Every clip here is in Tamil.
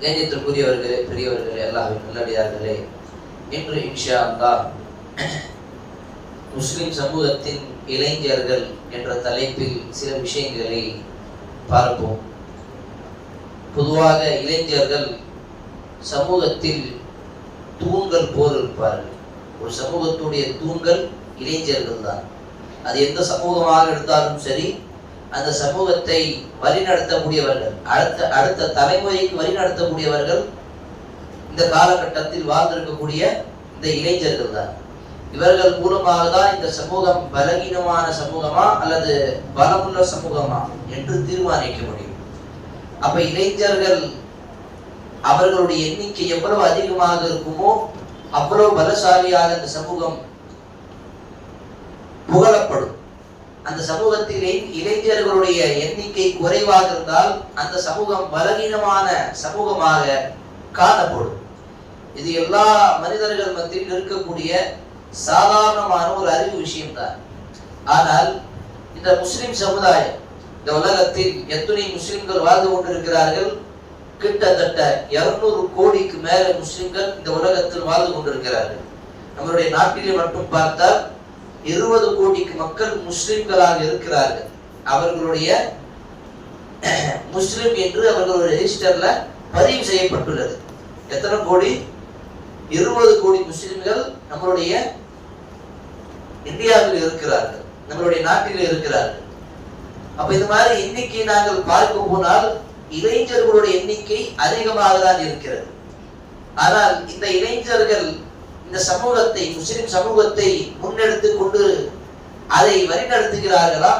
கண்ணியத்திற்குரியவர்களே பெரியவர்களே எல்லாரும் நல்லடியார்களே இன்று இன்ஷா அல்லா முஸ்லிம் சமூகத்தின் இளைஞர்கள் என்ற தலைப்பில் சில விஷயங்களை பார்ப்போம். பொதுவாக இளைஞர்கள் சமூகத்தில் தூண்கள் போல் இருப்பார்கள் ஒரு சமூகத்துடைய தூண்கள் இளைஞர்கள் தான் அது எந்த சமூகமாக எடுத்தாலும் சரி அந்த சமூகத்தை வழிநடத்தக்கூடியவர்கள் அடுத்த அடுத்த தலைமுறைக்கு வழிநடத்தக்கூடியவர்கள் இந்த காலகட்டத்தில் வாழ்ந்திருக்கக்கூடிய இந்த இளைஞர்கள் தான் இவர்கள் மூலமாக தான் இந்த சமூகம் பலகீனமான சமூகமா அல்லது பலமுள்ள சமூகமா என்று தீர்மானிக்க முடியும். அப்ப இளைஞர்கள் அவர்களுடைய எண்ணிக்கை எவ்வளவு அதிகமாக இருக்குமோ அவ்வளவு பலசாலியாக இந்த சமூகம் புகழப்படும். அந்த சமூகத்திலே இளைஞர்களுடைய எண்ணிக்கை குறைவாக இருந்தால் அந்த சமூகம் பலகீனமான சமூகமாக காணப்படும். இது எல்லா மனிதர்கள் மத்தியில் இருக்கக்கூடிய சாதாரணமான ஒரு அறிவு விஷயம்தான். ஆனால் இந்த முஸ்லிம் சமுதாயம் இந்த உலகத்தில் எத்தனை முஸ்லிம்கள் வாழ்ந்து கொண்டிருக்கிறார்கள்? கிட்டத்தட்ட இருநூறு கோடிக்கு மேல முஸ்லிம்கள் இந்த உலகத்தில் வாழ்ந்து கொண்டிருக்கிறார்கள். நம்மளுடைய நாட்டிலே மட்டும் பார்த்தால் இருபது கோடிக்கு மக்கள் முஸ்லிம்களாக இருக்கிறார்கள். அவர்களுடைய முஸ்லிம் என்று அவர்களுடைய ரெஜிஸ்டர்ல பதிவு செய்யப்பட்டுள்ளது. எத்தனை கோடி? இருபது கோடி முஸ்லிம்கள் நம்மளுடைய இந்தியாவில் இருக்கிறார்கள். நம்மளுடைய நாட்டில் இருக்கிறார்கள். அப்ப இது மாதிரி எண்ணிக்கை நாங்கள் பார்க்க போனால் இளைஞர்களுடைய எண்ணிக்கை அதிகமாக தான் இருக்கிறது. ஆனால் இந்த இளைஞர்கள் இந்த சமூகத்தை முஸ்லிம் சமூகத்தை முன்னெடுத்து கொண்டு அதை வழிநடத்துகிறார்களா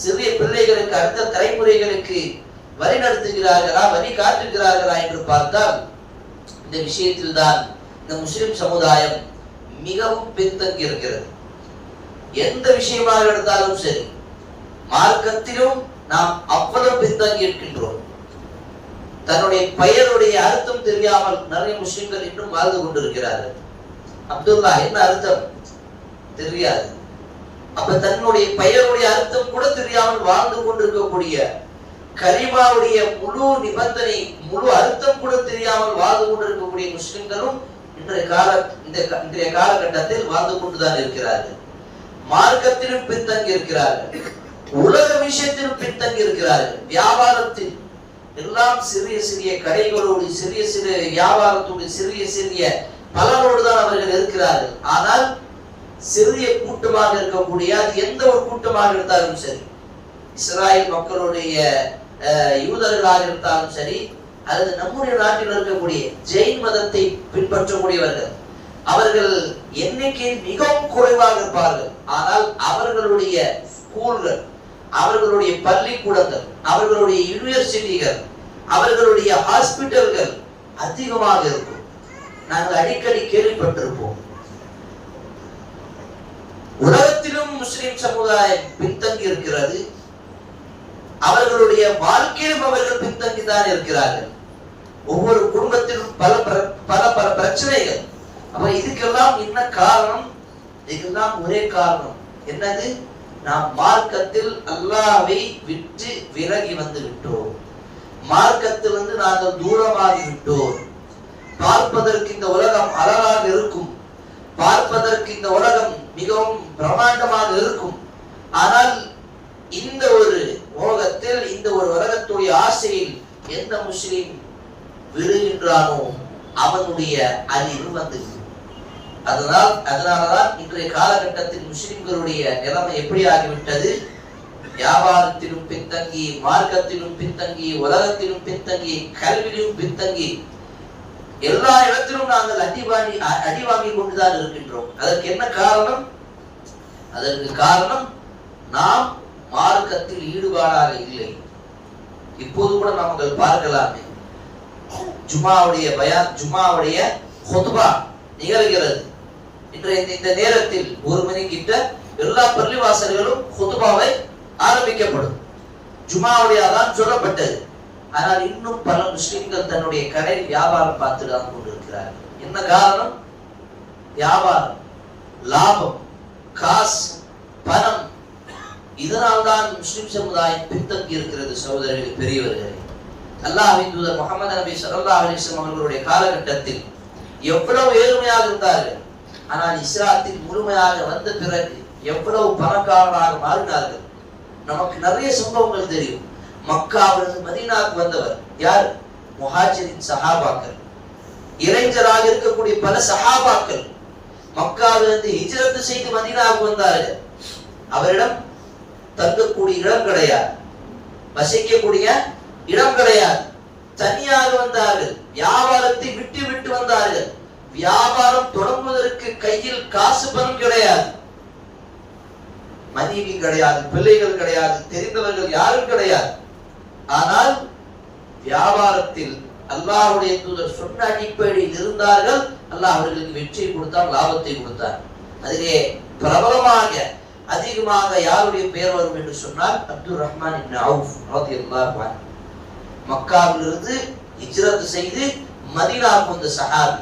சிறிய பிள்ளைகளுக்கு அடுத்த தலைமுறைகளுக்கு வழிநடத்துகிறார்களா வழி காட்டுகிறார்களா என்று பார்த்தால் இந்த விஷயத்தில் தான் இந்த முஸ்லிம் சமுதாயம் மிகவும் பின்தங்கி இருக்கிறது. எந்த விஷயமாக எடுத்தாலும் சரி மார்க்கத்திலும் நாம் அவ்வளவு பின்தங்கி இருக்கின்றோம். தன்னுடைய பெயருடைய அர்த்தம் தெரியாமல் நிறைய முஸ்லிம்கள் இன்னும் வாழ்ந்து கொண்டிருக்கிறார்கள். அப்துல்லா என்ன அர்த்தம்? தெரியாது. அப்ப தன்னுடைய பெயருடைய அர்த்தம் கூட தெரியாமல் வாழ்ந்து கொண்டிருக்கக்கூடிய கரிமாவுடைய முழு நிபந்தனை முழு அர்த்தம் கூட தெரியாமல் வாழ்ந்து கொண்டிருக்கக்கூடிய முஸ்லிம்களும் இன்றைய கால இந்த இன்றைய காலகட்டத்தில் வாழ்ந்து கொண்டுதான் இருக்கிறார்கள். மார்க்கத்திலும் பின்தங்கி இருக்கிறார்கள். உலக விஷயத்திலும் பின்தங்கி இருக்கிறார்கள். வியாபாரத்தில் எல்லாம் சிறிய சிறிய கடைகளோடு சிறிய சிறிய வியாபாரத்தோடு சிறிய சிறிய பலரோடு தான் அவர்கள் இருக்கிறார்கள். ஆனால் சிறிய கூட்டமாக இருக்கக்கூடிய அது எந்த ஒரு கூட்டமாக இருந்தாலும் சரி இஸ்ராயல் மக்களுடைய யூதர்களாக இருந்தாலும் சரி அல்லது நம்முடைய நாட்டில் இருக்கக்கூடிய ஜெயின் மதத்தை பின்பற்றக்கூடியவர்கள் அவர்கள் எண்ணிக்கையில் மிகவும் குறைவாக இருப்பார்கள். ஆனால் அவர்களுடைய ஸ்கூல்கள் அவர்களுடைய பள்ளிக்கூடங்கள் அவர்களுடைய யூனிவர்சிட்டிகள் அவர்களுடைய ஹாஸ்பிட்டல்கள் அதிகமாக இருக்கும். நாங்கள் அடிக்கடி கேள்விப்பட்டிருப்போம். உலகத்திலும் முஸ்லிம் சமுதாயம் பின்தங்கி இருக்கிறது. அவர்களுடைய வாழ்க்கையிலும் அவர்கள் பின்தங்கி தான் இருக்கிறார்கள். ஒவ்வொரு குடும்பத்திலும் பல பல பல பிரச்சனைகள். அப்ப இதுக்கெல்லாம் என்ன காரணம்? இதுக்கெல்லாம் ஒரே காரணம். என்னது? நாம் மார்க்கத்தில் அல்லாவை விட்டு விலகி வந்து விட்டோம். மார்க்கத்திலிருந்து நாங்கள் தூரமாகி விட்டோம். பார்ப்பதற்கு இந்த உலகம் அழகாக இருக்கும். பார்ப்பதற்கு இந்த உலகம் மிகவும் பிரமாண்டமாக இருக்கும். ஆனால் இந்த ஒரு உலகத்தில் இந்த ஒரு உலகத்துடைய ஆசையில் எந்த முஸ்லிம் விழுகின்றானோ அவனுடைய அறிவு வந்து அதனால் அதனாலதான் இன்றைய காலகட்டத்தில் முஸ்லிம்களுடைய நிலைமை எப்படி ஆகிவிட்டது? வியாபாரத்திலும் பின்தங்கி மார்க்கத்திலும் பின்தங்கி உலகத்திலும் பின்தங்கி கல்வியிலும் பின்தங்கி எல்லா இடத்திலும் நாங்கள் அடிவாங்கி அடி வாங்கி கொண்டுதான் இருக்கின்றோம். அதற்கு என்ன காரணம்? அதற்கு காரணம் நாம் மார்க்கத்தில் ஈடுபாடாக இல்லை. இப்போது கூட நாங்கள் பார்க்கலாமே. ஜுமாவுடைய பயா ஜுமாவுடைய ஹொதுபா நிகழ்கிறது. இன்றைய இந்த நேரத்தில் ஒரு மணி கிட்ட எல்லா பள்ளிவாசல்களும் ஹொதுபாவை ஆரம்பிக்கப்படும். ஜுமாவுடைய தான் சொல்லப்பட்டது. ஆனால் இன்னும் பல முஸ்லிம்கள் தன்னுடைய கடையில் வியாபாரம் பார்த்துதான் கொண்டிருக்கிறார்கள். என்ன காரணம்? வியாபாரம் லாபம் காசு பணம். இதனால் தான் முஸ்லிம் சமுதாயம் பின்தங்கி இருக்கிறது சகோதரர்கள் பெரியவர்களே. அல்லாஹ் தூதர் முகமது நபி சல்லா அலைஹி அவர்களுடைய காலகட்டத்தில் எவ்வளவு ஏழ்மையாக இருந்தார்கள். ஆனால் இஸ்லாத்தில் முழுமையாக வந்த பிறகு எவ்வளவு பணக்காரனாக மாறினார்கள். நமக்கு நிறைய சம்பவங்கள் தெரியும். மக்காவிலிருந்து மதீனாவுக்கு வந்தவர் யார்? முஹாஜிரின் சஹாபாக்கள். இளைஞராக இருக்கக்கூடிய பல சஹாபாக்கள் மக்காவிலிருந்து ஹிஜரத்து செய்து மதீனாவுக்கு வந்தார்கள். அவரிடம் தங்கக்கூடிய இடம் கிடையாது. வசிக்கக்கூடிய இடம் கிடையாது. தனியாக வந்தார்கள். வியாபாரத்தை விட்டு விட்டு வந்தார்கள். வியாபாரம் தொடங்குவதற்கு கையில் காசு பணம் கிடையாது. மனைவி கிடையாது பிள்ளைகள் கிடையாது தெரிந்தவர்கள் யாரும் கிடையாது. ஆனால் வியாபாரத்தில் அல்லாஹுடைய தூதர் சொன்ன அடிப்படையில் இருந்தார்கள் அல்லாஹ் அவர்களுக்கு வெற்றியை கொடுத்தார் லாபத்தை கொடுத்தார். அதிலே பிரபலமாக அதிகமாக யாருடைய பெயர் வரும் என்று சொன்னால் அப்துல் ரஹ்மான் இப்னு அவுஃப் ரலியல்லாஹு மக்காவிலிருந்து ஹிஜ்ரத் செய்து மதீனாவுக்கு வந்த சஹாபி.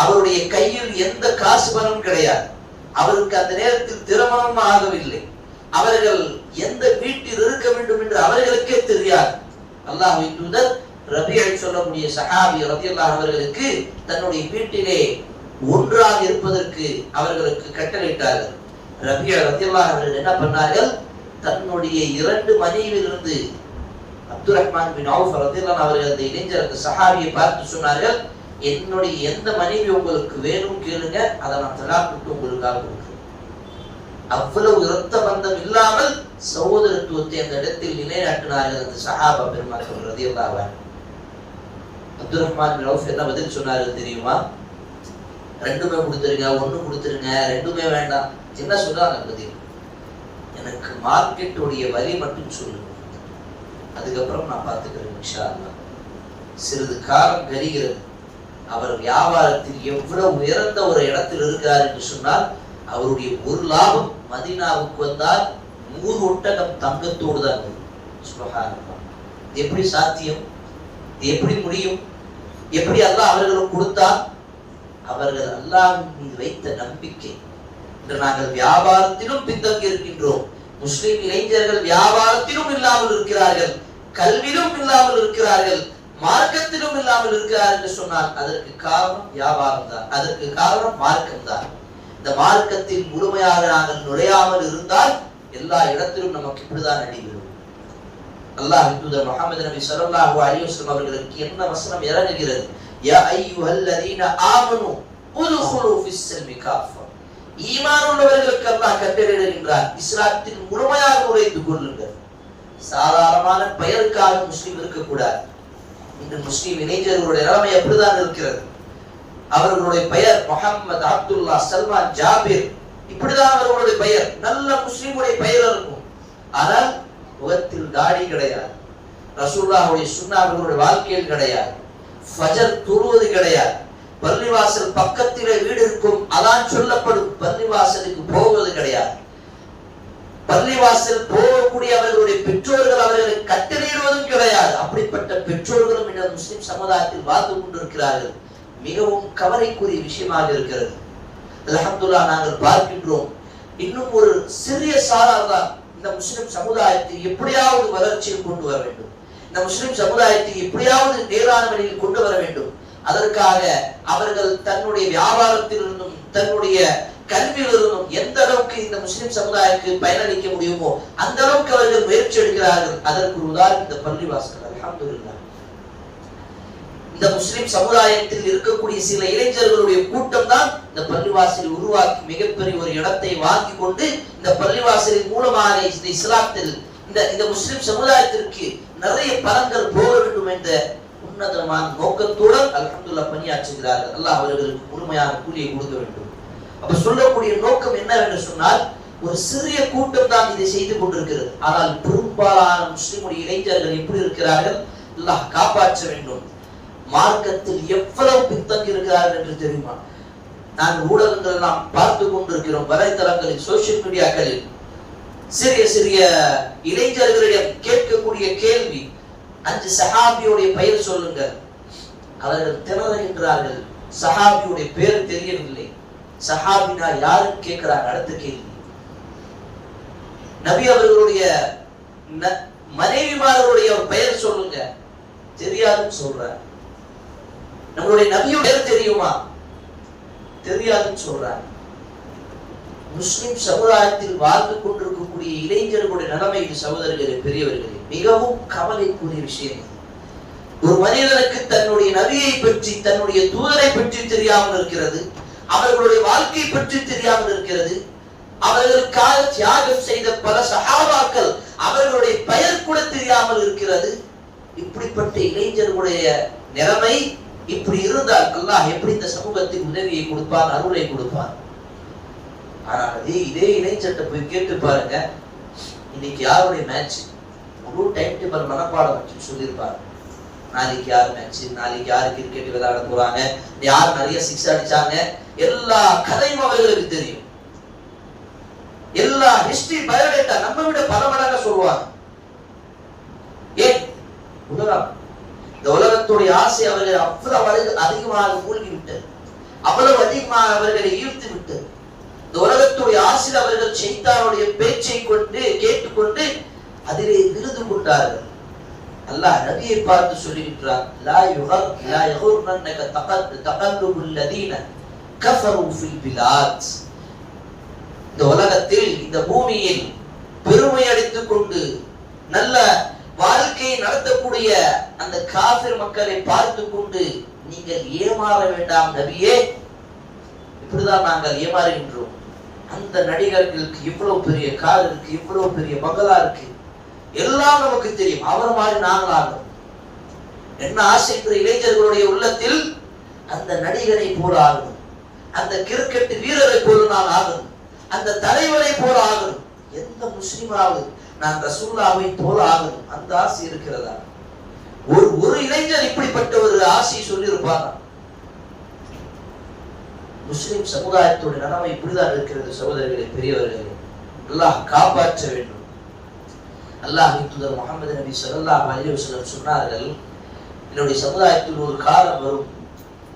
அவருடைய கையில் எந்த காசு பணம் கிடையாது. அவருக்கு அந்த நேரத்தில் திருமணம் ஆகவில்லை. அவர்கள் எந்த வீட்டில் இருக்க வேண்டும் என்று அவர்களுக்கே தெரியாது. அல்லாஹ்வின் தூதர் ரபியை சொல்லக்கூடிய சஹாபி ரபியல்லாஹ் அவர்களுக்கு தன்னுடைய வீட்டிலே ஒன்றாக இருப்பதற்கு அவர்களுக்கு கட்டளையிட்டார்கள். ரபியா ரத்தியல்லா அவர்கள் என்ன பண்ணார்கள்? தன்னுடைய இரண்டு மனைவியிலிருந்து அப்துல் ரஹ்மான் பின் அவுஃப் ரத்தியல்லாஹ் அவர்கள் அந்த இளைஞர் அந்த சஹாபியை பார்த்து சொன்னார்கள் என்னுடைய எந்த மனைவி உங்களுக்கு வேணும் கேளுங்க அதை நான் தலாக் விட்டு உங்களுக்காக கொடுக்கிறேன். அவ்வளவு இரத்த பந்தம் இல்லாமல் சகோதரத்துவத்தை அந்த இடத்தில் நிலைநாட்டினார்கள் அந்த சஹாபா பெருமாள் ரதியல்லாஹ் அப்துல் ரஹ்மான் என்ன பதில் சொன்னார்கள் தெரியுமா? ரெண்டுமே கொடுத்துருங்க ஒன்று கொடுத்துருங்க ரெண்டுமே வேண்டாம். என்ன சொல்றாங்க பதில்? எனக்கு மார்க்கெட்டுடைய வரி மட்டும் சொல்லுங்க அதுக்கப்புறம் நான் பார்த்துக்கிறேன் இன்ஷா சிறிது காலம் கரிகிறது அவர் வியாபாரத்தில் எவ்வளவு உயர்ந்த ஒரு இடத்தில் இருக்கிறார் என்று சொன்னால் அவருடைய ஒரு லாபம் மதினாவுக்கு வந்தால் நூறு ஒட்டகம் தங்கத்தோடு தான் சுபகாரம் எப்படி சாத்தியம்? இது எப்படி முடியும்? எப்படி அல்லாஹ் அவர்களுக்கு கொடுத்தார்? அவர்கள் அல்லாஹ்வின் மீது வைத்த நம்பிக்கை. இன்று நாங்கள் வியாபாரத்திலும் பின்தங்கி இருக்கின்றோம். முஸ்லிம் இளைஞர்கள் வியாபாரத்திலும் இல்லாமல் இருக்கிறார்கள். கல்வியிலும் இல்லாமல் இருக்கிறார்கள். மார்க்கத்திலும் இல்லாமல் இருக்கிறார் என்று சொன்னால் அதற்கு காரணம் வியாபாரம் தான். அதற்கு காரணம் மார்க்கம் தான். இந்த மார்க்கத்தில் முழுமையாக நாங்கள் நுழையாமல் இருந்தால் எல்லா இடத்திலும் நமக்கு இப்படிதான் அடிவிடும் அல்லாஹ் தூதர் முகமது நபி ஸல்லல்லாஹு அலிவஸ்லம் அவர்களுக்கு என்ன வசனம் இறங்குகிறது? யா அய்யுஹல்லதீன ஆமனு உதுகுலு ஃபிஸ் ஸல்மி காஃபா. ஈமான் உள்ளவர்களுக்கு அல்லாஹ் கட்டளையிடுகின்றார் இஸ்லாத்தில் முழுமையாக நுழைந்து கொள்ளுங்கள். சாதாரணமான பெயருக்காக முஸ்லீம் இருக்கக்கூடாது. இன்று முஸ்லீம் இளைஞர்களுடைய நிலைமை எப்படிதான் இருக்கிறது. அவர்களுடைய பெயர் முகமது அப்துல்லா சல்மான் ஜாபிர். இப்படிதான் அவர்களுடைய பெயர். நல்ல முஸ்லீமுடைய பெயர் இருக்கும். ஆனால் முகத்தில் தாடி கிடையாது. ரசூல்லாவுடைய சுண்ணா அவர்களுடைய வாழ்க்கையில் கிடையாது. ஃபஜர் தூருவது கிடையாது. பள்ளிவாசல் பக்கத்திலே வீடு இருக்கும். அதான் சொல்லப்படும். பள்ளிவாசலுக்கு போவது கிடையாது. பள்ளிவாசல் போகக்கூடிய அவர்களுடைய பெற்றோர்கள் அவர்களை கட்டளையிடுவதும் கிடையாது. அப்படிப்பட்ட பெற்றோர்களும் இந்த முஸ்லிம் சமுதாயத்தில் வாழ்ந்து கொண்டிருக்கிறார்கள். மிகவும் கவலைக்குரிய விஷயமாக இருக்கிறது. அல்ஹம்துல்லா நாங்கள் பார்க்கின்றோம். இன்னும் ஒரு சிறிய சாரார் தான் இந்த முஸ்லிம் சமுதாயத்தை எப்படியாவது வளர்ச்சியில் கொண்டு வர வேண்டும். இந்த முஸ்லிம் சமுதாயத்தை எப்படியாவது நேரான வழியில் கொண்டு வர வேண்டும். அதற்காக அவர்கள் தன்னுடைய வியாபாரத்திலிருந்தும் தன்னுடைய கல்வியிலிருந்தும் எந்த அளவுக்கு இந்த முஸ்லிம் சமுதாயத்துக்கு பயனளிக்க முடியுமோ அந்த அளவுக்கு அவர்கள் முயற்சி எடுக்கிறார்கள். அதற்கு உதாரணம் இந்த பள்ளிவாசல். அலமதுல்லா இந்த முஸ்லிம் சமுதாயத்தில் இருக்கக்கூடிய சில இளைஞர்களுடைய கூட்டம் தான் இந்த பள்ளிவாசலை உருவாக்கி மிகப்பெரிய ஒரு இடத்தை வாங்கி கொண்டு இந்த பள்ளிவாசலின் மூலமாக இந்த இஸ்லாத்தில் இந்த இந்த முஸ்லிம் சமுதாயத்திற்கு நிறைய பலன்கள் போக வேண்டும் என்ற உன்னதமான நோக்கத்துடன் அல்ஹம்துலில்லாஹ் பணியாற்றுகிறார்கள். அல்லாஹ் அவர்களுக்கு முழுமையான கூலியை கொடுக்க வேண்டும். அப்ப சொல்லக்கூடிய நோக்கம் என்னவென்று சொன்னால் ஒரு சிறிய கூட்டம் தான் இதை செய்து கொண்டிருக்கிறது. ஆனால் பெரும்பாலான முஸ்லிமுடைய இளைஞர்கள் எப்படி இருக்கிறார்கள்? அல்லாஹ் காப்பாற்ற வேண்டும். மார்க்கத்தில் எவ்வளவு பின்தங்கி இருக்கிறார்கள் என்று தெரியுமா? நான் ஊடகங்கள் எல்லாம் பார்த்து கொண்டிருக்கிறோம் வலைத்தளங்களில் சோசியல் மீடியாக்களில் சிறிய சிறிய இளைஞர்களிடம் கேட்கக்கூடிய கேள்வி அஞ்சு சஹாபியுடைய பெயர் சொல்லுங்க. அவர்கள் திணறுகின்றார்கள் சஹாபியுடைய பேர் தெரியவில்லை. சஹாபினா யாருன்னு கேட்கிறாங்க அடுத்த கேள்வி. நபி அவர்களுடைய ந- மனைவிமார்களுடைய பெயர் சொல்லுங்க. தெரியாதுன்னு சொல்றாரு. நம்மளுடைய நபியோட பேர் தெரியுமா? தெரியாதுன்னு சொல்றாங்க முஸ்லிம் சமுதாயத்தில் வாழ்ந்து கொண்டிருக்கக்கூடிய இளைஞர்களுடைய நிலைமை இது சகோதரர்களே பெரியவர்களே. மிகவும் கவலைக்குரிய விஷயம் ஒரு மனிதனுக்கு தன்னுடைய நபியை பற்றி தன்னுடைய தூதரை பற்றி தெரியாமல் இருக்கிறது அவர்களுடைய வாழ்க்கை பற்றி தெரியாமல் இருக்கிறது அவர்களுக்காக தியாகம் செய்த பல சகாபாக்கள் அவர்களுடைய பெயர் கூட தெரியாமல் இருக்கிறது. இப்படிப்பட்ட இளைஞர்களுடைய நிலைமை இப்படி இருந்தால் அல்லாஹ் எப்படி இந்த சமூகத்தின் உதவியை கொடுப்பான் அருளை கொடுப்பான்? ஆனால் அதே இதே இணைச்சட்டை போய் கேட்டு பாருங்க. இன்னைக்கு யாருடைய மேட்ச் முழு டைம் டேபிள் மனப்பாடம் வச்சு சொல்லியிருப்பாங்க. நாளைக்கு யார் மேட்ச் நாளைக்கு யார் கிரிக்கெட் விளையாட போறாங்க? யார் நிறைய சிக்ஸ் அடிச்சாங்க? எல்லா கதையும் அவர்களுக்கு தெரியும். எல்லா ஹிஸ்டரி பயோடேட்டா நம்ம விட பல மடங்க சொல்லுவாங்க. ஏன்? உலகம் இந்த உலகத்துடைய ஆசை அவர்கள் அவ்வளவு அதிகமாக மூழ்கி விட்டது. அவ்வளவு அதிகமாக அவர்களை ஈர்த்து விட்டது. இந்த உலகத்துடைய ஆசிரியர் அவர்கள் செய்தாருடைய பேச்சை கொண்டு கேட்டுக்கொண்டு அதிலே விருது கொண்டார்கள். அல்லாஹ் நபியை பார்த்து சொல்லுகின்றார் லா யுகர் லா யகுர்னன்னக தகத் தகல்லுபுல் லதீன கஃபரு ஃபில் பிலாத். இந்த உலகத்தில் இந்த பூமியில் பெருமை அடித்துக் கொண்டு நல்ல வாழ்க்கையை நடத்தக்கூடிய அந்த காபிர் மக்களை பார்த்து கொண்டு நீங்கள் ஏமாற வேண்டாம் நபியே. இப்படிதான் நாங்கள் ஏமாறுகின்றோம். அந்த நடிகர்களுக்கு இவ்வளவு பெரிய கார் இருக்கு இவ்வளவு பெரிய பங்களா இருக்கு எல்லாம் நமக்கு தெரியும். அவர் மாதிரி நாங்களாகும். என்ன ஆசை என்ற இளைஞர்களுடைய உள்ளத்தில் அந்த நடிகரை போல ஆகணும். அந்த கிரிக்கெட் வீரரை போல நான் ஆகணும். அந்த தலைவரை போல ஆகணும். எந்த முஸ்லிமாவது நான் ரசூல்லாவை போல ஆகணும். அந்த ஆசை இருக்கிறதா? ஒரு ஒரு இளைஞர் இப்படிப்பட்ட ஒரு ஆசையை சொல்லியிருப்பாங்க முஸ்லிம் சமுதாயத்தோட நிலைமை இப்படிதான் இருக்கிறது சகோதரர்களே பெரியவர்களே. அல்லாஹ் காப்பாற்ற வேண்டும். அல்லாஹ் தூதர் முகமது நபி ஸல்லல்லாஹு அலைஹி சொன்னார்கள் என்னுடைய சமுதாயத்தில் ஒரு காலம் வரும்.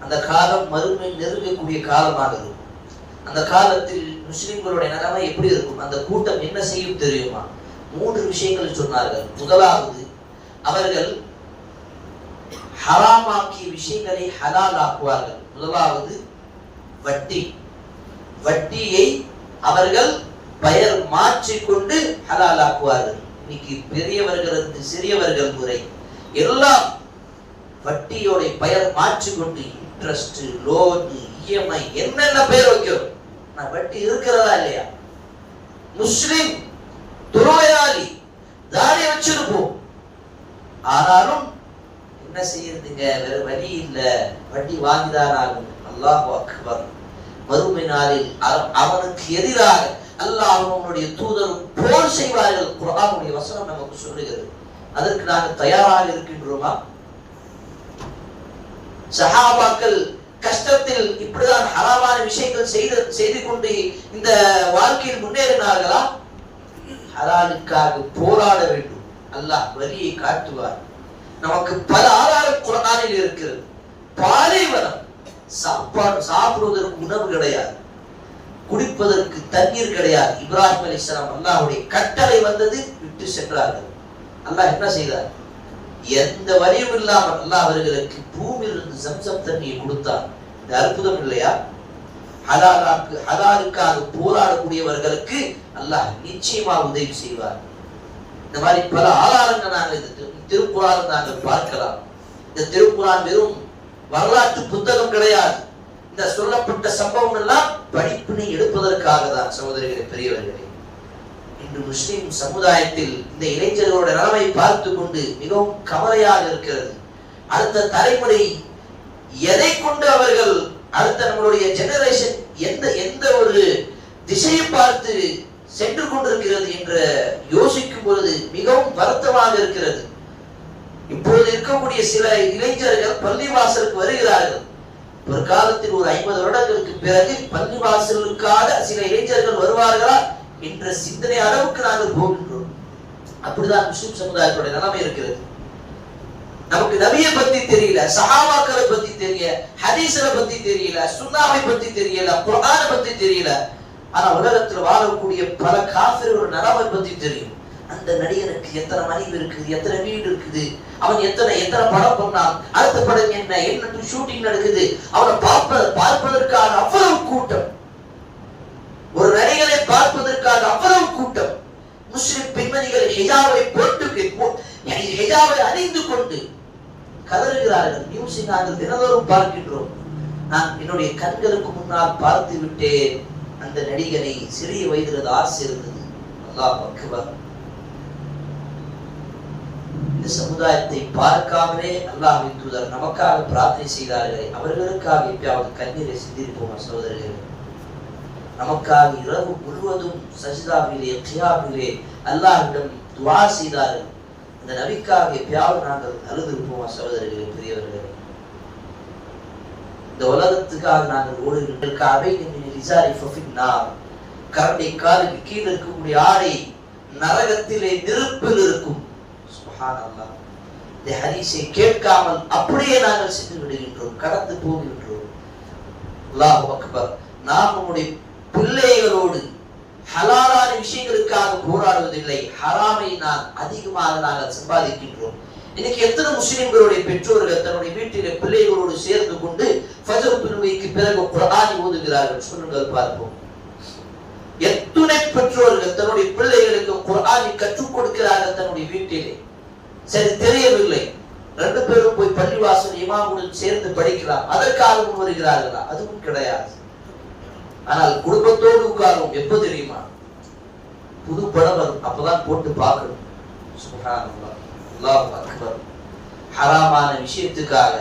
அந்த காலம் மறுமை நெருங்கக்கூடிய காலமாக இருக்கும் அந்த காலத்தில் முஸ்லிம்களுடைய நிலைமை எப்படி இருக்கும்? அந்த கூட்டம் என்ன செய்யும் தெரியுமா? மூன்று விஷயங்கள் சொன்னார்கள். முதலாவது அவர்கள் ஹராமாக்கிய விஷயங்களை ஹலால் ஆக்குவார்கள் முதலாவது வட்டி. வட்டியை அவர்கள் பெயர் மாற்றிக்கொண்டு ஹலால் ஆக்குவார்கள் இன்னைக்கு பெரியவர்களுக்கு சிறியவர்கள் முறை எல்லாம் வட்டியோட பெயர் மாற்றிக்கொண்டு இன்ட்ரெஸ்ட் லோன் இஎம்ஐ என்னென்ன பெயர் வைக்கிறோம்? நான் வட்டி இருக்கிறதா இல்லையா? முஸ்லிம் துரோயாளி தாடி வச்சிருப்போம். ஆனாலும் என்ன செய்யறதுங்க? வேற வழி இல்லை. வட்டி வாங்கிதான் ஆகும் அல்லாஹ் அக்பர். மறுமை நாளில் அவ- அவனுக்கு எதிராக அல்லாஹ் அவனுடைய தூதரும் போர் செய்வார்கள். குரானுடைய வசனம் நமக்கு சொல்லுகிறது. அதற்கு நாங்கள் தயாராக இருக்கின்றோமா? சஹாபாக்கள் கஷ்டத்தில் இப்படிதான் ஹராமான விஷயங்கள் செய்து செய்து கொண்டு இந்த வாழ்க்கையில் முன்னேறினார்களா? ஹலாலுக்காக போராட வேண்டும். அல்லாஹ் வரியை காட்டுவார். நமக்கு பல ஆதார குரானில் இருக்கிறது. பாலைவனம். சாப்பாடு சாப்பிடுவதற்கு உணவு கிடையாது. குடிப்பதற்கு தண்ணீர் கிடையாது. இப்ராஹிம் அலிஸ்லாம் அல்லாஹுடைய கட்டளை வந்தது விட்டு சென்றார்கள். அல்லாஹ் என்ன செய்தார்? எந்த வரியும் இல்லாமல் அல்லாஹ் அவர்களுக்கு பூமியிலிருந்து சம்சம் தண்ணியை கொடுத்தார். இந்த அற்புதம் இல்லையா? ஹலாலாக்கு ஹலாலுக்காக போராடக்கூடியவர்களுக்கு அல்லாஹ் நிச்சயமா உதவி செய்வார். இந்த மாதிரி பல ஆதாரங்கள் நாங்கள் இந்த திருக்குறான் நாங்கள் பார்க்கலாம். இந்த திருக்குறான் வெறும் வரலாற்று புத்தகம் கிடையாது. இந்த சொல்லப்பட்ட சம்பவம் எல்லாம் படிப்பினை எடுப்பதற்காக தான் சகோதரிகளே பெரியவர்களே. இன்று முஸ்லிம் சமுதாயத்தில் இந்த இளைஞர்களோட நிலைமை பார்த்து கொண்டு மிகவும் கவலையாக இருக்கிறது. அடுத்த தலைமுறை எதை கொண்டு அவர்கள் அடுத்த நம்மளுடைய ஜெனரேஷன் எந்த எந்த ஒரு திசையை பார்த்து கொண்டிருக்கிறது என்று யோசிக்கும் பொழுது மிகவும் வருத்தமாக இருக்கிறது. இப்போது இருக்கக்கூடிய சில இளைஞர்கள் பள்ளிவாசலுக்கு வருகிறார்கள். ஒரு காலத்தில் ஒரு ஐம்பது வருடங்களுக்கு பிறகு பள்ளிவாசலுக்காக சில இளைஞர்கள் வருவார்களா என்ற சிந்தனை அளவுக்கு நாங்கள் போகின்றோம். அப்படிதான் முஸ்லிம் சமுதாயத்துடைய நிலைமை இருக்கிறது. நமக்கு நபியை பத்தி தெரியல சஹாபாக்களை பத்தி தெரியல ஹதீசரை பத்தி தெரியல சுண்ணாவை பத்தி தெரியல குரானை பத்தி தெரியல. ஆனா உலகத்தில் வாழக்கூடிய பல காஃபிர்களோட நிலைமை பத்தி தெரியும். அந்த நடிகனுக்கு எத்தனை மனைவி இருக்குது? எத்தனை வீடு இருக்குது? அவன் எத்தனை எத்தனை படம் பண்ணான்? அடுத்த படம் என்ன? என்ன ஷூட்டிங் நடக்குது? அவனை பார்ப்ப பார்ப்பதற்காக அவ்வளவு கூட்டம். ஒரு நடிகரை பார்ப்பதற்காக அவ்வளவு கூட்டம். முஸ்லிம் பெண்மணிகள் ஹிஜாவை போட்டு ஹிஜாவை அணிந்து கொண்டு கதறுகிறார்கள். நியூஸை நாங்கள் தினதோறும் பார்க்கின்றோம். நான் என்னுடைய கண்களுக்கு முன்னால் பார்த்து விட்டேன். அந்த நடிகனை சிறிய வயதில் ஆசை இருந்தது அல்லாஹ் பக்குவர் இந்த சமுதாயத்தை பார்க்காமலே அல்லாஹ் தூதர் நமக்காக பிரார்த்தனை செய்தார்களே அவர்களுக்காக எப்பயாவது கண்ணீரை சிந்திருப்போம் சகோதரர்கள்? நமக்காக இரவு முழுவதும் சஜிதாவிலே கியாவிலே அல்லாஹ்விடம் துவா செய்தார்கள். இந்த நபிக்காக எப்பயாவது நாங்கள் அழுதிருப்போம் சகோதரர்களே பெரியவர்களே? இந்த உலகத்துக்காக நாங்கள் ஓடுகின்றக்காகவே ரிசாரி ஃபஃபின்னார் கரண்டை காலுக்கு கீழே இருக்கக்கூடிய ஆடை நரகத்திலே நெருப்பில் இருக்கும். சுப்ஹானல்லாஹ். இந்த கேட்காமல் அப்படியே நாங்கள் சென்று விடுகின்றோம் கடந்து போகின்றோம். அல்லாஹ் அக்பர் நாம் நம்முடைய பிள்ளைகளோடு ஹலாலான விஷயங்களுக்காக போராடுவதில்லை ஹராமை நான் அதிகமாக நாங்கள் சம்பாதிக்கின்றோம். இன்னைக்கு எத்தனை முஸ்லிம்களுடைய பெற்றோர்கள் தன்னுடைய வீட்டிலே பிள்ளைகளோடு சேர்ந்து கொண்டு ஃபஜர் தொழுகைக்கு பிறகு குர்ஆனை ஓதுகிறார்கள்? சொல்லுங்கள் பார்ப்போம். எத்துணை பெற்றோர்கள் தன்னுடைய பிள்ளைகளுக்கு குரானை கற்றுக் கொடுக்கிறார்கள் தன்னுடைய வீட்டிலே? சரி தெரியவில்லை. ரெண்டு பேரும் போய் பள்ளிவாசல் இமாமுடன் சேர்ந்து படிக்கலாம். அதற்காக வருகிறார்களா? அதுவும் கிடையாது. ஆனால் குடும்பத்தோடு உட்காரும் எப்ப தெரியுமா? புது படம் வரும். அப்பதான் போட்டு பார்க்கணும். சுப்ஹானல்லாஹ் அல்லாஹ் அக்பர். ஹராமான விஷயத்துக்காக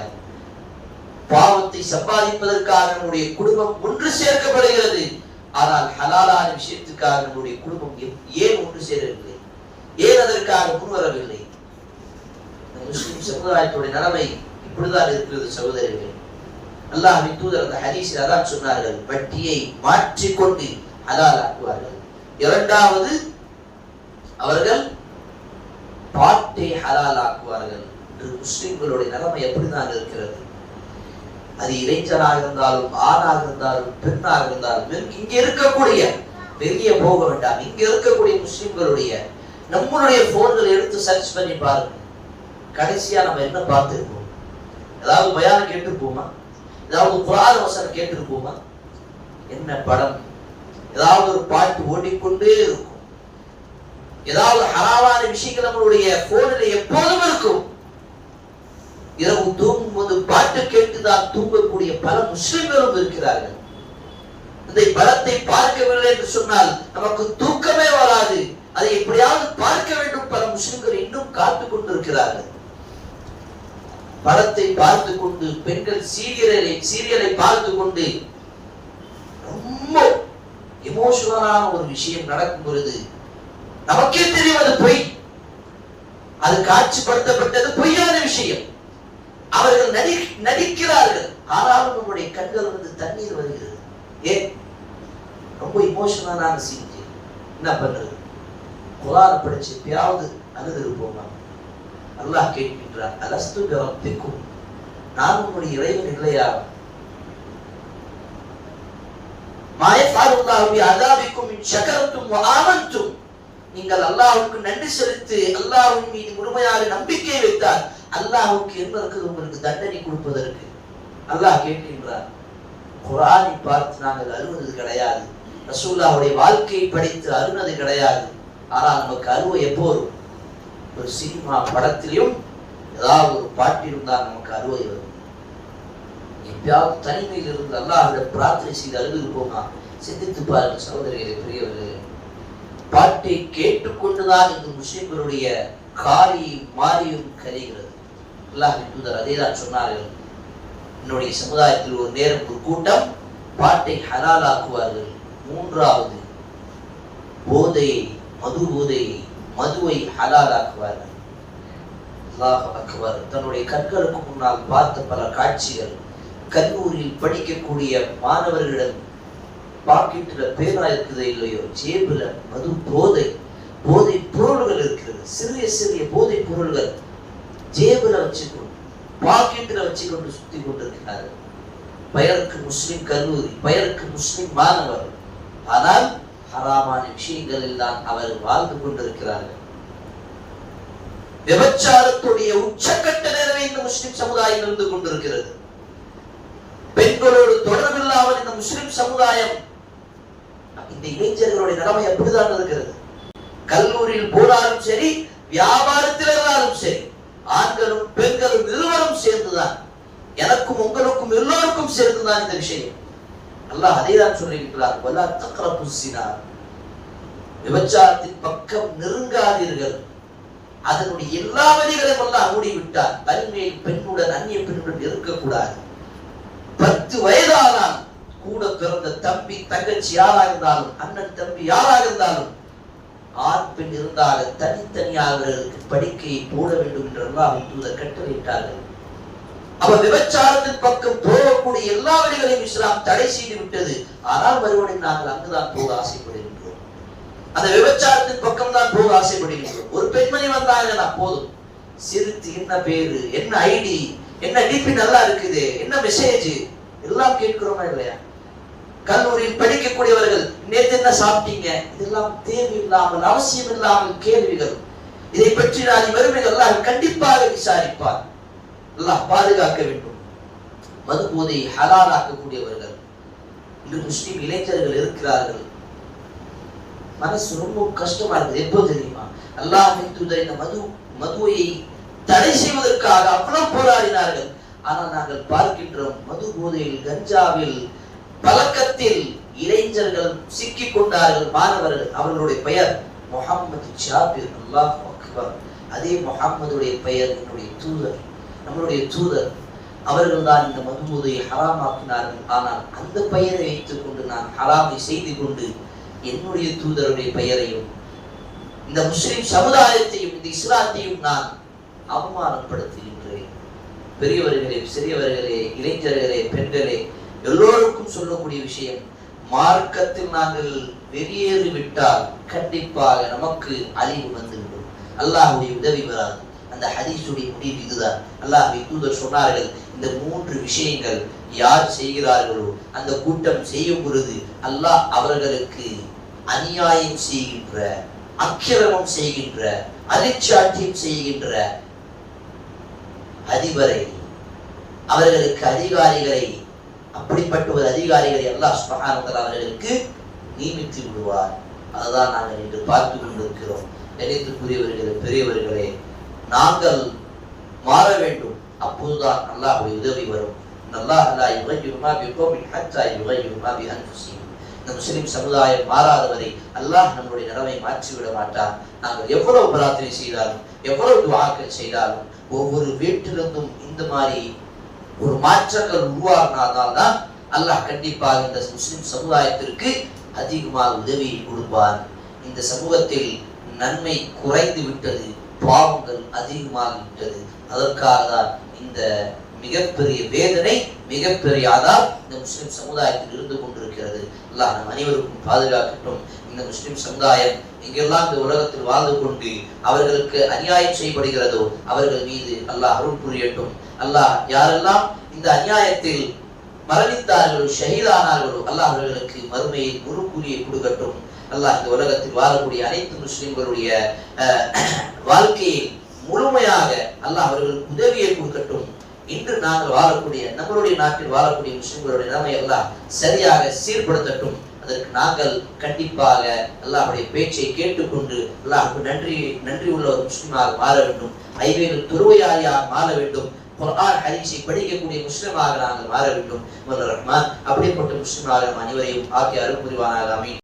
பாவத்தை சம்பாதிப்பதற்காக நம்முடைய குடும்பம் ஒன்று சேர்க்கப்படுகிறது. ஆனால் ஹலாலான விஷயத்துக்காக நம்முடைய குடும்பம் ஏன் ஒன்று சேரவில்லை? ஏன் அதற்காக முன்வரவில்லை? முஸ்லிம் சமுதாயத்துடைய நிலைமை இப்படிதான் இருக்கிறது சகோதரர்களே. அல்லாஹ்வின் தூதர் அந்த ஹரீஸில் அதான் சொன்னார்கள் வட்டியை மாற்றிக்கொண்டு ஹலால் ஆக்குவார்கள். இரண்டாவது அவர்கள் பாட்டை ஹலால் ஆக்குவார்கள் இன்று முஸ்லிம்களுடைய நிலைமை எப்படிதான் இருக்கிறது? அது இளைஞனாக இருந்தாலும் ஆணாக இருந்தாலும் பெண்ணாக இருந்தாலும் இங்க- இருக்கக்கூடிய வெளியே போக வேண்டாம். இங்க இருக்கக்கூடிய முஸ்லிம்களுடைய நம்மளுடைய போன்களை எடுத்து சர்ச் பண்ணி பாருங்க. கடைசியா நம்ம என்ன பார்த்துருப்போம்? ஏதாவது பயானம் கேட்டிருப்போமா? ஏதாவது புராத வசனம் கேட்டிருப்போமா? என்ன படம்? ஏதாவது ஒரு பாட்டு ஓடிக்கொண்டே இருக்கும். ஏதாவது ஹராவான விஷயங்கள் நம்மளுடைய போனில் எப்போதும் இருக்கும். இரவு தூங்கும்போது பாட்டு கேட்டுதான் தூங்கக்கூடிய பல முஸ்லிம்களும் இருக்கிறார்கள். இந்த பலத்தை பார்க்கவில்லை என்று சொன்னால் நமக்கு தூக்கமே வராது. அதை எப்படியாவது பார்க்க வேண்டும். பல முஸ்லிம்கள் இன்னும் காத்து கொண்டிருக்கிறார்கள். படத்தை பார்த்து கொண்டு பெண்கள் சீரியலை சீரியலை பார்த்து கொண்டு ரொம்ப எமோஷனலான ஒரு விஷயம் நடக்கும் பொழுது நமக்கே தெரியும் அது பொய். அது காட்சிப்படுத்தப்பட்டது பொய்யான விஷயம். அவர்கள் நடி நடிக்கிறார்கள். ஆனாலும் நம்முடைய கண்கள் வந்து தண்ணீர் வருகிறது. ஏன்? ரொம்ப இமோஷனலான சீன் என்ன பண்றது? குரான படிச்சு எப்பயாவது அழுதிருப்போமா? அல்லாஹ் கேட்கின்றார் அலஸ்து ரப்பிக்கும் நான் உங்களுடைய இறைவன் இல்லையா? மாயஃபாலுல்லாஹு அதாபிக்கும் இன் ஷகரத்தும் நீங்கள் அல்லாஹுக்கு நன்றி செலுத்தி அல்லாஹின் மீது முழுமையாக நம்பிக்கை வைத்தால் அல்லாஹுக்கு என்ன இருக்குது? உங்களுக்கு தண்டனை கொடுப்பதற்கு. அல்லாஹ் கேட்கின்றார் குரானை பார்த்து நாங்கள் அருவது கிடையாது. ரசூல்லாவுடைய வாழ்க்கையை படித்து அருணது கிடையாது. ஆனால் நமக்கு அருவை எப்போதும்? ஒரு சினிமா படத்திலையும் ஏதாவது ஒரு பாட்டிலும் தான் நமக்கு அருவை வரும். எப்பயாவது தனிமையில் இருந்து அல்லாஹ் பிரார்த்தனை செய்து அழுதிருப்போமா சிந்தித்து பாருங்கள் சகோதரிகளை பெரியவர்களே. பாட்டை கேட்டுக்கொண்டுதான் இந்த முஸ்லிம்களுடைய காரி மாறியும் கரைகிறது. அல்லாஹின் தூதர் அதே தான் சொன்னார்கள். என்னுடைய சமுதாயத்தில் ஒரு நேரம் ஒரு கூட்டம் பாட்டை ஹலாலாக்குவார்கள். மூன்றாவது போதையை மது போதையை மதுவை ஹலாலாக்குவார்கள். அல்லாஹ் அக்பர் தன்னுடைய கண்களுக்கு முன்னால் பார்த்த பல காட்சிகள். கல்லூரியில் படிக்கக்கூடிய மாணவர்களிடம் பாக்கெட்டில் பேனா இருக்குதோ இல்லையோ? ஜேபுல மது போதை போதை பொருள்கள் இருக்கிறது. சிறிய சிறிய போதை பொருள்கள் ஜேபில் வச்சுக்கொண்டு பாக்கெட்டில் வச்சுக்கொண்டு சுற்றி கொண்டிருக்கிறார்கள். பெயருக்கு முஸ்லிம் கல்லூரி பெயருக்கு முஸ்லிம் மாணவர். ஆனால் ஹராமான விஷயங்களில் தான் அவர் வாழ்ந்து கொண்டிருக்கிறார்கள். விபச்சாரத்துடைய உச்சக்கட்ட நிலைமை இந்த முஸ்லிம் சமுதாயம் இருந்து கொண்டிருக்கிறது. பெண்களோடு தொடர்பில்லாமல் இந்த முஸ்லிம் சமுதாயம் இந்த இளைஞர்களுடைய நிலைமை அப்படிதான் இருக்கிறது. கல்லூரியில் போனாலும் சரி வியாபாரத்தில் இருந்தாலும் சரி ஆண்களும் பெண்களும் இருவரும் சேர்ந்துதான். எனக்கும் உங்களுக்கும் எல்லோருக்கும் சேர்ந்துதான் இந்த விஷயம். அல்லாஹ் அதே தான் சொல்லியிருக்கிறார். வலா தக்ரபு விபச்சாரத்தின் பக்கம் நெருங்காதீர்கள். அதனுடைய எல்லா வழிகளையும் எல்லாம் மூடிவிட்டார் தனிமையில் பெண்ணுடன் அந்நிய பெண்ணுடன் இருக்கக்கூடாது. பத்து வயதானால் கூட பிறந்த தம்பி தங்கச்சி யாராக இருந்தாலும் அண்ணன் தம்பி யாராக இருந்தாலும் ஆண் பெண் இருந்தால் தனித்தனியாக அவர்களுக்கு படிக்கையை போட வேண்டும் என்றெல்லாம் தூதர் கட்டளையிட்டார்கள் அவர் விபச்சாரத்தின் பக்கம் போகக்கூடிய எல்லா வழிகளையும் இஸ்லாம் தடை செய்து விட்டது. ஆனால் மறுபடியும் நாங்கள் அங்குதான் போக ஆசைப்படுகின்றோம். அந்த விபச்சாரத்தின் பக்கம் தான் போக ஆசைப்படுகின்றோம். ஒரு பெண்மணி வந்தாங்கன்னா போதும். சிரித்து என்ன பேரு என்ன ஐடி என்ன டிபி நல்லா இருக்குது என்ன மெசேஜ் எல்லாம் கேட்கிறோமா இல்லையா? கல்லூரியில் படிக்கக்கூடியவர்கள் நேற்று என்ன சாப்பிட்டீங்க? இதெல்லாம் தேவையில்லாமல் அவசியம் இல்லாமல் கேள்விகள். இதை பற்றி நான் வறுமைகள் எல்லாம் கண்டிப்பாக விசாரிப்பார் அல்லாஹ் பாதுகாக்க வேண்டும். மது போதை ஹலாலாக்கக்கூடியவர்கள். இன்று முஸ்லீம் இளைஞர்கள் இருக்கிறார்கள். மனசு ரொம்ப கஷ்டமா இருக்குது. எப்போ தெரியுமா? அல்லாஹ் தூதர் இந்த மது மதுவை தடை செய்வதற்காக அவ்வளவு போராடினார்கள். ஆனால் நாங்கள் பார்க்கின்றோம் மது போதையில் கஞ்சாவில் பழக்கத்தில் இளைஞர்கள் சிக்கிக் கொண்டார்கள் மாணவர்கள் அவர்களுடைய பெயர் முகமது ஜாபிர் அல்லாஹ் அக்பர். அதே முகம்மதுடைய பெயர் என்னுடைய தூதர் நம்மளுடைய தூதர். அவர்கள் தான் இந்த மதுபோதையை ஹராமாக்கினார்கள். ஆனால் அந்த பெயரை வைத்துக் கொண்டு நான் ஹராமை செய்து கொண்டு என்னுடைய தூதருடைய பெயரையும் இந்த முஸ்லிம் சமுதாயத்தையும் இந்த இஸ்லாத்தையும் நான் அவமானப்படுத்துகின்றேன். பெரியவர்களே சிறியவர்களே இளைஞர்களே பெண்களே எல்லோருக்கும் சொல்லக்கூடிய விஷயம் மார்க்கத்தில் நாங்கள் வெளியேறி விட்டால் கண்டிப்பாக நமக்கு அழிவு வந்துவிடும். அல்லாஹுடைய உதவி வராது. அந்த ஹதீஸுடைய முடிவு இதுதான். அல்லாஹ் தூதர் சொன்னார்கள் இந்த மூன்று விஷயங்கள் யார் செய்கிறார்களோ அந்த கூட்டம் செய்யும் பொழுது அல்லாஹ் அவர்களுக்கு அநியாயம் செய்கின்ற அக்கிரமம் செய்கின்ற அரிச்சாட்டியம் செய்கின்ற அதிபரை அவர்களுக்கு அதிகாரிகளை அப்படிப்பட்ட ஒரு அதிகாரிகளை அல்லாஹ் சுபஹானஹு அவர்களுக்கு நியமித்து விடுவார். அதுதான் நாங்கள் இன்று பார்த்து கொண்டிருக்கிறோம். நினைத்துக்குரியவர்களே பெரியவர்களே நாங்கள் மாற வேண்டும். அப்போதுதான் அல்லாஹ்வுடைய உதவி வரும். நல்லா லா யுகையுமா மா பிகௌமின் யுகையுமா யுகையிரு மா இந்த முஸ்லிம் சமுதாயம் மாறாத வரை அல்லாஹ் நம்முடைய நிலைமை மாற்றிவிட மாட்டான். நாங்கள் எவ்வளவு பிரார்த்தனை செய்தாலும் எவ்வளவு வாக்கள் செய்தாலும் ஒவ்வொரு வீட்டிலிருந்தும் இந்த மாதிரி ஒரு மாற்றங்கள் உருவாகினால்தான் தான் அல்லாஹ் கண்டிப்பாக இந்த முஸ்லிம் சமுதாயத்திற்கு அதிகமாக உதவியை கொடுப்பார் இந்த சமூகத்தில் நன்மை குறைந்து விட்டது பாவங்கள் அதிகமாக விட்டது. அதற்காக தான் இந்த மிகப்பெரிய வேதனை மிகப்பெரிய ஆதார் இந்த முஸ்லிம் சமுதாயத்தில் இருந்து கொண்டிருக்கிறது. அல்லாஹ் நம் அனைவருக்கும் பாதுகாக்கட்டும். இந்த முஸ்லிம் சமுதாயம் எங்கெல்லாம் இந்த உலகத்தில் வாழ்ந்து கொண்டு அவர்களுக்கு அநியாயம் செய்யப்படுகிறதோ அவர்கள் மீது அல்லாஹ் அருள் புரியட்டும். அல்லாஹ் யாரெல்லாம் இந்த அநியாயத்தில் மரணித்தார்களோ ஷஹீதானார்களோ அல்லாஹ் அவர்களுக்கு மறுமையில் குரு கூலியை கொடுக்கட்டும். அல்லாஹ் இந்த உலகத்தில் வாழக்கூடிய அனைத்து முஸ்லிம்களுடைய வாழ்க்கையை முழுமையாக அல்லாஹ் அவர்களுக்கு உதவியை கொடுக்கட்டும். இன்று நாங்கள் வாழக்கூடிய நம்மளுடைய நாட்டில் வாழக்கூடிய முஸ்லிம்களுடைய நிலைமை எல்லாம் சரியாக சீர்படுத்தட்டும். அதற்கு நாங்கள் கண்டிப்பாக அல்லாஹுடைய பேச்சை கேட்டுக்கொண்டு அல்லாஹுக்கு நன்றி நன்றி உள்ள ஒரு முஸ்லிமாக மாற வேண்டும். ஐவேல் துருவையாரியாக மாற வேண்டும். குரான் ஹதீஸை படிக்கக்கூடிய முஸ்லிமாக நாங்கள் மாற வேண்டும் ரஹ்மான் அப்படிப்பட்ட முஸ்லிமாக அனைவரையும் ஆக்கி அருள் புரிவானாக அமையும்